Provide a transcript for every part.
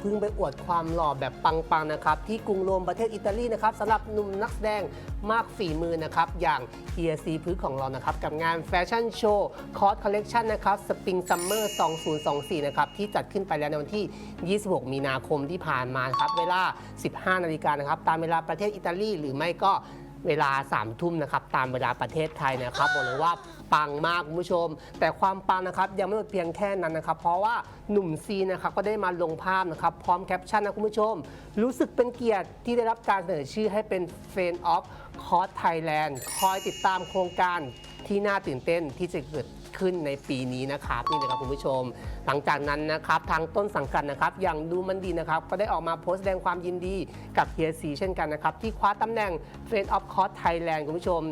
เพิ่งไปอวดความหล่อแบบปังๆนะครับที่กรุงโรมประเทศอิตาลีนะครับสำหรับหนุ่มนักแสดงมากฝีมือนะครับอย่างเฮียซีพื้ของเรานะครับกับงานแฟชั่นโชว์คอร์สคอลเลกชันนะครับสปริงซัมเมอร์ 2024 นะครับที่จัดขึ้นไปแล้วในวันที่ 26 มีนาคมที่ผ่านมาครับเวลา 15 นาฬิกานะครับตามเวลาประเทศอิตาลีหรือไม่ก็ เวลา3ทุ่มนะครับตามเวลาประเทศไทยนะครับบอกเลยว่าปังมากคุณผู้ชม แต่ความปังนะครับยังไม่หมดเพียงแค่นั้นนะครับ เพราะว่าหนุ่มซีนะครับก็ได้มาลงภาพนะครับพร้อมแคปชั่นนะคุณผู้ชม รู้สึกเป็นเกียรติที่ได้รับการเสนอชื่อให้เป็นเฟนออฟคอร์สไทยแลนด์คอยติดตามโครงการที่น่าตื่นเต้นที่จะเกิด ขึ้นในปีนี้นะครับนี่เลยครับคุณผู้ชม หลังจากนั้นนะครับทางต้นสังกัดนะครับอย่างดูมันดีนะครับก็ได้ออกมาโพสต์แสดงความยินดีกับเฮียซีเช่นกันนะครับที่คว้าตำแหน่ง f r i e n d of c o r s Thailand คุณผู้ชม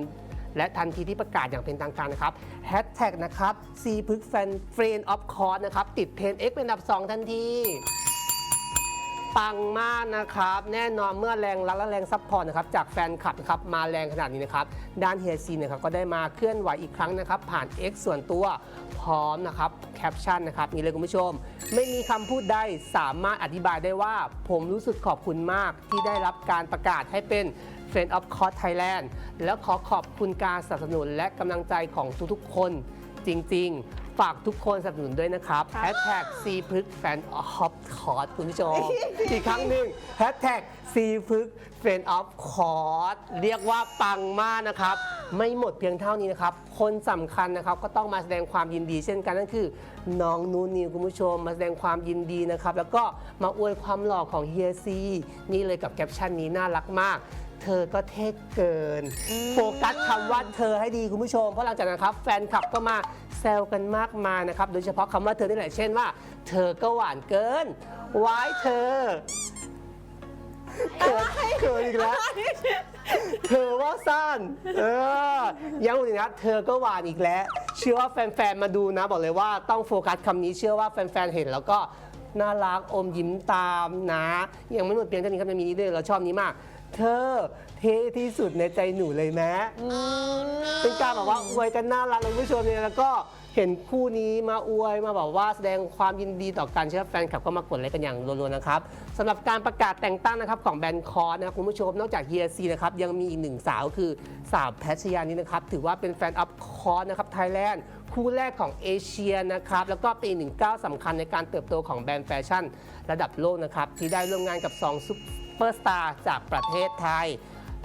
และทันทีที่ประกาศอย่างเป็นทางการนะครับแฮชแท็กนะครับซีพึกแฟนเฟรนออฟคอร์สนะครับติดเทรนเอ็กเป็นอันดับ 2 ทันที ปังมากนะครับ แน่นอนเมื่อแรงรักและแรงซัพพอร์ตนะครับจากแฟนคลับนะครับมาแรงขนาดนี้นะครับด้านเฮียซีนะครับก็ได้มาเคลื่อนไหวอีกครั้งนะครับ ผ่าน X ส่วนตัวพร้อมนะครับแคปชั่นนะครับนี่เลยคุณผู้ชม ไม่มีคำพูดใดสามารถอธิบายได้ว่า ผมรู้สึกขอบคุณมากที่ได้รับการประกาศให้เป็น Friend of c o r s Thailand แล้วขอขอบคุณการสนับสนุนและกำลังใจของทุกๆคนจริง ๆ ฝากทุกคนสนับสนุนด้วยนะครับครับแฮชแท็กซีพึกแฟนออฟคอร์สคุณผู้ชม อีกครั้งหนึ่งแฮชแท็กซีพึกแฟนออฟคอร์สเรียกว่าปังมากนะครับ ไม่หมดเพียงเท่านี้นะครับ คนสำคัญนะครับก็ต้องมาแสดงความยินดีเช่นกันนั่นคือ น้องนูนิวคุณผู้ชม มาแสดงความยินดีนะครับ แล้วก็มาอวยความหล่อของเฮียซีนี่เลยกับแคปชั่นนี้น่ารักมาก เธอก็เท่เกิน โฟกัสคำว่าเธอให้ดีคุณผู้ชม เพราะหลังจากนั้นครับแฟนคลับก็มาแซวกันมากมายนะครับ โดยเฉพาะคำว่าเธอนี่แหละเช่นว่า เธอก็หวานเกินไว้เธอเกินเกินอีกแล้ว เธอว่าสั้น เออ ยังอีกนะ เธอก็หวานอีกแล้ว เชื่อว่าแฟนๆ มาดูนะ บอกเลยว่าต้องโฟกัสคำนี้ เชื่อว่าแฟนๆ เห็นแล้วก็น่ารักอมยิ้มตามนะ ยังไม่หมดเพียงเท่านี้ครับยังมีนี้ด้วยเราชอบนี้มาก เธอเท่ที่สุดในใจหนูเลยแม้เป็นการแบบว่าอวยกันน่ารักเลยคุณผู้ชมเนี่ยแล้วก็เห็นคู่นี้มาอวยมาแบบว่าแสดงความยินดีต่อกันเชื่อแฟนคลับก็มากดไลค์กันอย่างรัวๆนะครับสำหรับการประกาศแต่งตั้งนะครับของแบรนด์คอร์สนะครับคุณผู้ชมนอกจากเฮียซีนะครับยังมีอีกหนึ่งสาวคือสาวแพชยานี้นะครับถือว่าเป็นแฟนอัพคอร์สนะครับไทยแลนด์คู่แรกของเอเชียนะครับแล้วก็เป็นอีกหนึ่งก้าวสำคัญในการเติบโตของแบรนด์แฟชั่น ระดับโลกนะครับที่ได้ร่วมงานกับ2ซุป เปอร์สตาร์จากประเทศไทย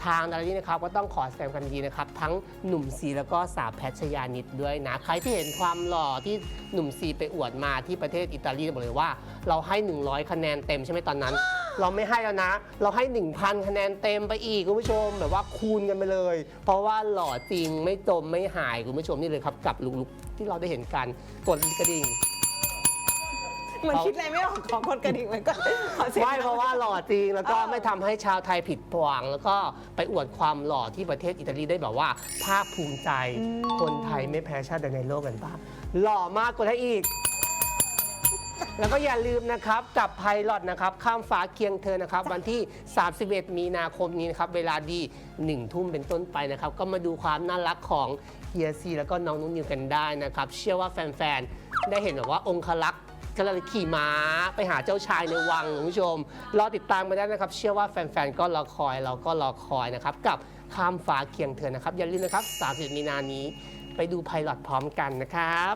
ทางดารานี้นะครับก็ต้องขอแสดงความยินดีนะครับ ทั้งหนุ่มซีแล้วก็สาวแพทชยานิดด้วยนะ ใครที่เห็นความหล่อที่หนุ่มซีไปอวดมาที่ประเทศอิตาลีบอกเลยว่า เราให้ 100 คะแนนเต็มใช่ไหมตอนนั้น เราไม่ให้แล้วนะ เราให้ 1,000 คะแนนเต็มไปอีกคุณผู้ชม แบบว่าคูณกันไปเลย เพราะว่าหล่อจริงไม่จมไม่หายคุณผู้ชมนี่เลยครับกับลุกๆที่เราได้เห็นกันกดกระดิ่ง เหมือนคิดอะไรไม่ออกของคนกระดิ่งเหมือนกันขอเสียงไม่เพราะว่าหล่อจริงแล้วก็เออไม่ทำให้ชาวไทยผิดหวัง แล้วก็ไปอวดความหล่อที่ประเทศอิตาลีได้แบบว่า ภาคภูมิใจ คนไทยไม่แพ้ชาติใดในโลกกันปะหล่อมากกว่าให้อีก แล้วก็อย่าลืมนะครับกับไพลอตนะครับ ข้ามฟ้าเคียงเธอนะครับ วันที่ 31 มีนาคมนี้นะครับ เวลาดี 1 ทุ่มเป็นต้นไปนะครับ ก็มาดูความน่ารักของเฮียซีแล้วก็น้องนุ่นนิวกันได้นะครับ เชื่อว่าแฟน ๆ ได้เห็นแบบว่าองคลักษณ์ กำลังขี่ม้าไปหาเจ้าชายในวังคุณผู้ชม รอติดตามกันได้นะครับ เชื่อว่าแฟนๆ ก็รอคอยเราก็รอคอยนะครับ กับข้ามฟ้าเคียงเธอนะครับอย่าลืมนะครับ 30 มีนานี้ ไปดูไพลอตพร้อมกันนะครับ